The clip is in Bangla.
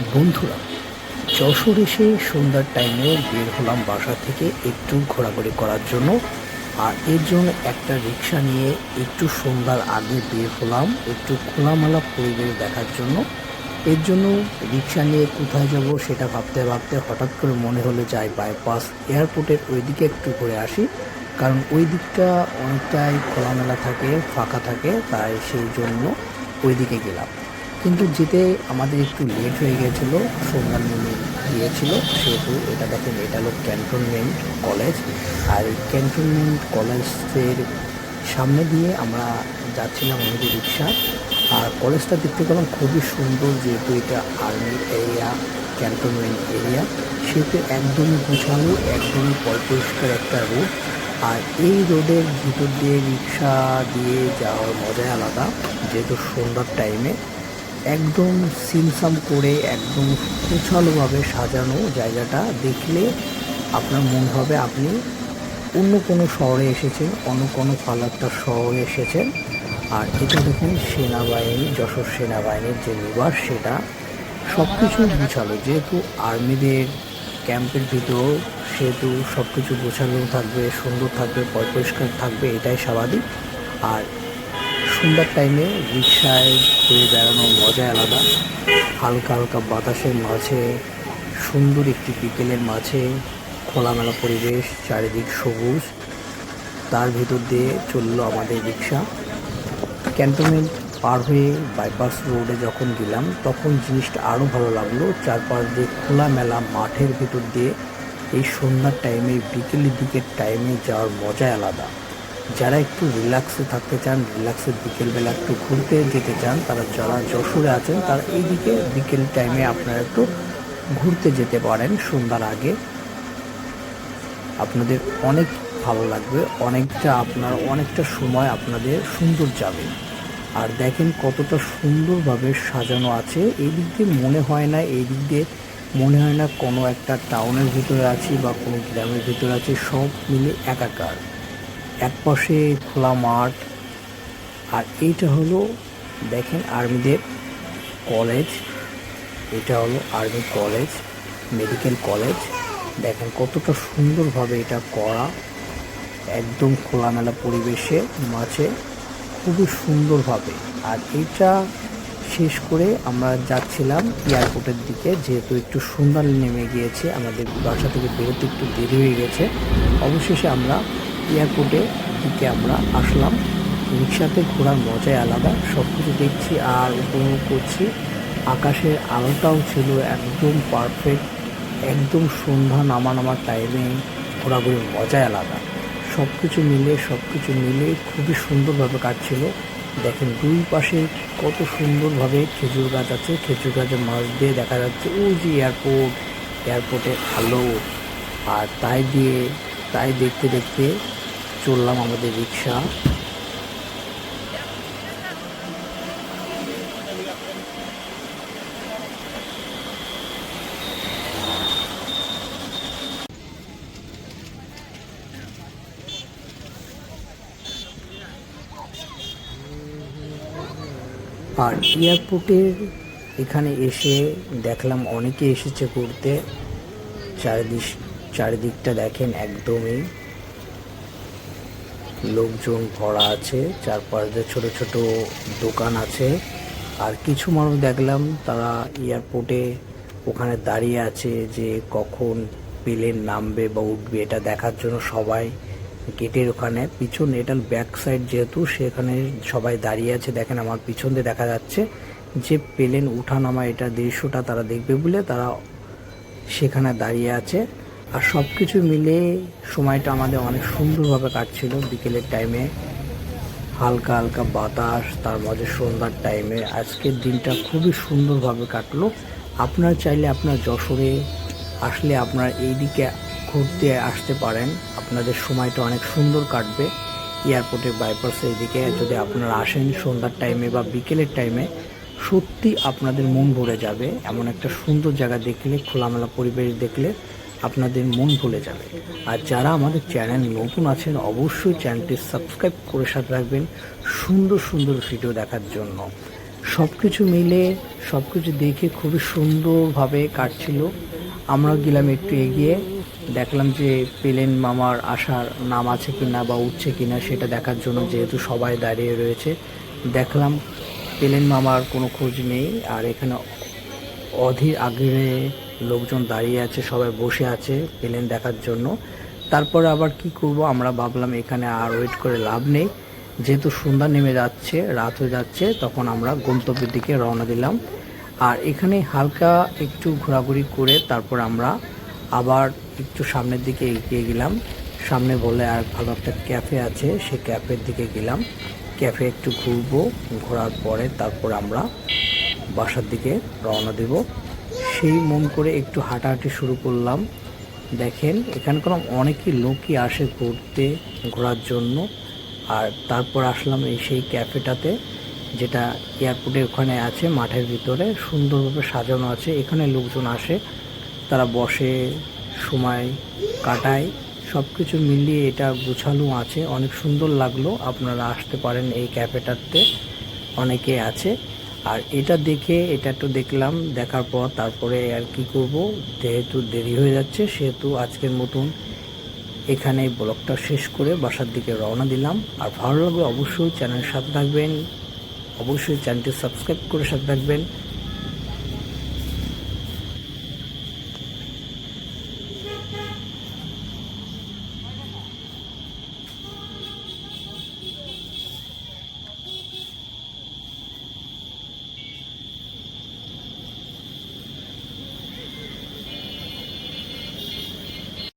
বন্ধুরা, যশোর এসে সন্ধ্যার টাইমে বের হলাম বাসা থেকে একটু ঘোরাঘুরি করার জন্য। আর এর জন্য একটা রিক্সা নিয়ে একটু সন্ধ্যার আগে বের হলাম, একটু খোলামেলা পরিবেশ দেখার জন্য। এর জন্য রিক্সা নিয়ে কোথায় যাব সেটা ভাবতে ভাবতে হঠাৎ করে মনে হলো যাই বাইপাস এয়ারপোর্টের ওইদিকে একটু ঘুরে আসি। কারণ ওই দিকটা অনেকটাই খোলামেলা থাকে, ফাঁকা থাকে, তাই সেই জন্য ওই দিকে গেলাম। কিন্তু যেতে আমাদের একটু লেট হয়ে গেছিল সন্ধ্যার নেমে গিয়েছিল, সেহেতু এটা দেখেন এটা হলো ক্যান্টনমেন্ট কলেজ আর ক্যান্টনমেন্ট কলেজের সামনে দিয়ে আমরা যাচ্ছিলাম আমাদের রিক্সা, আর কলেজটা দেখতে পেলাম খুবই সুন্দর, যেহেতু এটা আর্মি এরিয়া ক্যান্টনমেন্ট এরিয়া সেহেতু একদমই গুছালো একদমই পরিষ্কার একটা রোড আর এই রোডের ভিতর দিয়ে রিক্সা দিয়ে যাওয়ার মজাই আলাদা, যেহেতু সন্ধ্যার টাইমে একদম সিমসাম করে একদম গোছালোভাবে সাজানো জায়গাটা দেখলে আপনার মনে হবে আপনি অন্য কোনো শহরে এসেছেন, অন্য কোনো ভালো শহরে এসেছেন। আর এটা দেখুন সেনাবাহিনী, যশোর সেনাবাহিনীর যে নিবাস, সেটা সব কিছু গুছালো। যেহেতু আর্মিদের ক্যাম্পের ভিতর, সেহেতু সব কিছু গোছানো থাকবে, সুন্দর থাকবে, পরিষ্কার থাকবে, এটাই স্বাভাবিক। আর সন্ধ্যার টাইমে রিক্সায় ঘুরে বেড়ানোর মজাই আলাদা। হালকা হালকা বাতাসের মাঝে, সুন্দর একটি বিকেলের মাঝে, খোলামেলা পরিবেশ, চারিদিক সবুজ। তার ভিতর দিয়ে চলল আমাদের রিক্সা। ক্যান্টনমেন্ট পার হয়ে বাইপাস রোডে যখন গেলাম, তখন জিনিসটা আরও ভালো লাগল। চারপাশ দিয়ে খোলামেলা মাঠের ভিতর দিয়ে এই সন্ধ্যার টাইমে বিকেলের দিকের টাইমে যাওয়ার মজাই আলাদা। যারা একটু রিল্যাক্সে থাকতে চান, রিল্যাক্সের বিকেলবেলা একটু ঘুরতে যেতে চান, তারা যারা যশোরে আছেন, তারা এই দিকে বিকেল টাইমে আপনারা একটু ঘুরতে যেতে পারেন সন্ধ্যার আগে। আপনাদের অনেক ভালো লাগবে, অনেকটা আপনার, অনেকটা সময় আপনাদের সুন্দর যাবে। আর দেখেন কতটা সুন্দরভাবে সাজানো আছে। এই দিক দিয়ে মনে হয় না এই দিক দিয়ে মনে হয় না কোনো একটা টাউনের ভিতরে আছি বা কোনো গ্রামের ভিতরে আছি, সব মিলে একাকার। এক পাশে খোলা মাঠ। আর এইটা হলো, দেখেন আর্মিদের কলেজ। এটা হলো আর্মি কলেজ, মেডিকেল কলেজ। দেখেন কতটা সুন্দরভাবে এটা করা। একদম খোলামেলা পরিবেশে মাঝে খুবই সুন্দরভাবে। আর এটা শেষ করে আমরা যাচ্ছিলাম এয়ারপোর্টের দিকে, যেহেতু একটু সুন্দর নেমে গিয়েছে। আমাদের বাসা থেকে বেরোতে একটু দেরি হয়ে গেছে। অবশেষে আমরা এয়ারপোর্টের দিকে আমরা আসলাম। রিক্সাতে ঘোরার মজাই আলাদা সব কিছু দেখছি আর উপভোগ করছি। আকাশের আলোটাও ছিল একদম পারফেক্ট একদম সন্ধ্যা নামা নামার টাইমে ঘোরাঘুরির মজাই আলাদা। সব কিছু মিলে সব কিছু মিলে খুবই সুন্দরভাবে কাটছিল। দেখেন দুই পাশে কত সুন্দরভাবে খেজুর গাছ আছে, খেজুর গাছের মাছ দিয়ে দেখা যাচ্ছে, ওই যে এয়ারপোর্ট, এয়ারপোর্টের আলো। আর তাই দিয়ে, তাই দেখতে দেখতে চললাম আমাদের রিক্সা। আর এয়ারপোর্টের এখানে এসে দেখলাম অনেকে এসেছে ঘুরতে। চারিদিক চারিদিকটা দেখেন একদমই। লোকজন ভরা আছে, চারপাশে ছোট ছোট দোকান আছে। আর কিছু মানুষ দেখলাম, তারা এয়ারপোর্টে ওখানে দাঁড়িয়ে আছে যে কখন প্লেন নামবে বা উঠবে, এটা দেখার জন্য সবাই গেটের ওখানে। পিছন, এটা ব্যাক সাইড যেহেতু, সেখানে সবাই দাঁড়িয়ে আছে। দেখেন, আমার পিছন দিয়ে দেখা যাচ্ছে যে প্লেন উঠানামা এটা দৃশ্যটা তারা দেখবে বলে তারা সেখানে দাঁড়িয়ে আছে। আর সব কিছু মিলে সময়টা আমাদের অনেক সুন্দরভাবে কাটছিল বিকেলের টাইমে হালকা হালকা বাতাস, তার মাঝে সন্ধ্যার টাইমে আজকের দিনটা খুবই সুন্দরভাবে কাটলো। আপনারা চাইলে আপনার যশোরে আসলে আপনারা এই দিকে ঘুরতে আসতে পারেন। আপনাদের সময়টা অনেক সুন্দর কাটবে। এয়ারপোর্টের বাইপাসের এদিকে যদি আপনারা আসেন সন্ধ্যার টাইমে বা বিকেলের টাইমে সত্যি আপনাদের মন ভরে যাবে। এমন একটা সুন্দর জায়গা দেখলে, খোলামেলা পরিবেশ দেখলে আপনাদের মন ভুলে যাবে। আর যারা আমাদের চ্যানেল নতুন আছেন, অবশ্যই চ্যানেলটি সাবস্ক্রাইব করে সাথে রাখবেন সুন্দর সুন্দর ভিডিও দেখার জন্য। সব কিছু মিলে সব কিছু দেখে খুবই সুন্দরভাবে কাটছিল। আমরা গেলাম একটু এগিয়ে, দেখলাম যে পেলেন মামার আসার নাম আছে কি না বা উঠছে কি না সেটা দেখার জন্য যেহেতু সবাই দাঁড়িয়ে রয়েছে, দেখলাম পেলেন মামার কোনো খোঁজ নেই। আর এখানে অধীর আগ্রহে লোকজন দাঁড়িয়ে আছে, সবাই বসে আছে প্লেন দেখার জন্য। তারপরে আবার কি করব আমরা ভাবলাম এখানে আর ওয়েট করে লাভ নেই। যেহেতু সন্ধ্যা নেমে যাচ্ছে, রাত হয়ে যাচ্ছে, তখন আমরা গন্তব্যের দিকে রওনা দিলাম। আর এখানে হালকা একটু ঘোরাঘুরি করে তারপর আমরা আবার একটু সামনের দিকে এগিয়ে গেলাম। সামনে বলে আর ভালো একটা ক্যাফে আছে সেই ক্যাফের দিকে গেলাম। ক্যাফে একটু ঘুরবো, ঘোরার পরে তারপর আমরা বাসার দিকে রওনা দেব। সেই মন করে একটু হাঁটাহাঁটি শুরু করলাম। দেখেন এখানকার অনেকই লোকই আসে ঘুরতে, ঘোরার জন্য। আর তারপর আসলাম এই সেই ক্যাফেটাতে, যেটা এয়ারপোর্টের ওখানে আছে, মাঠের ভিতরে। সুন্দরভাবে সাজানো আছে। এখানে লোকজন আসে, তারা বসে, সময় কাটায়। সব কিছু মিলিয়ে এটা গোছানো আছে। অনেক সুন্দর লাগল। আপনারা আসতে পারেন এই ক্যাফেটাতে। অনেকে আছে। আর এটা দেখে, এটা একটু দেখলাম, দেখার পর তারপরে আর কি করব? যেহেতু দেরি হয়ে যাচ্ছে, সেহেতু আজকের মতন এখানে ব্লগটা শেষ করে বাসার দিকে রওনা দিলাম। আর ভালো লাগলে অবশ্যই চ্যানেল সাথে থাকবেন, অবশ্যই চ্যানেলটি সাবস্ক্রাইব করে সাথে থাকবেন।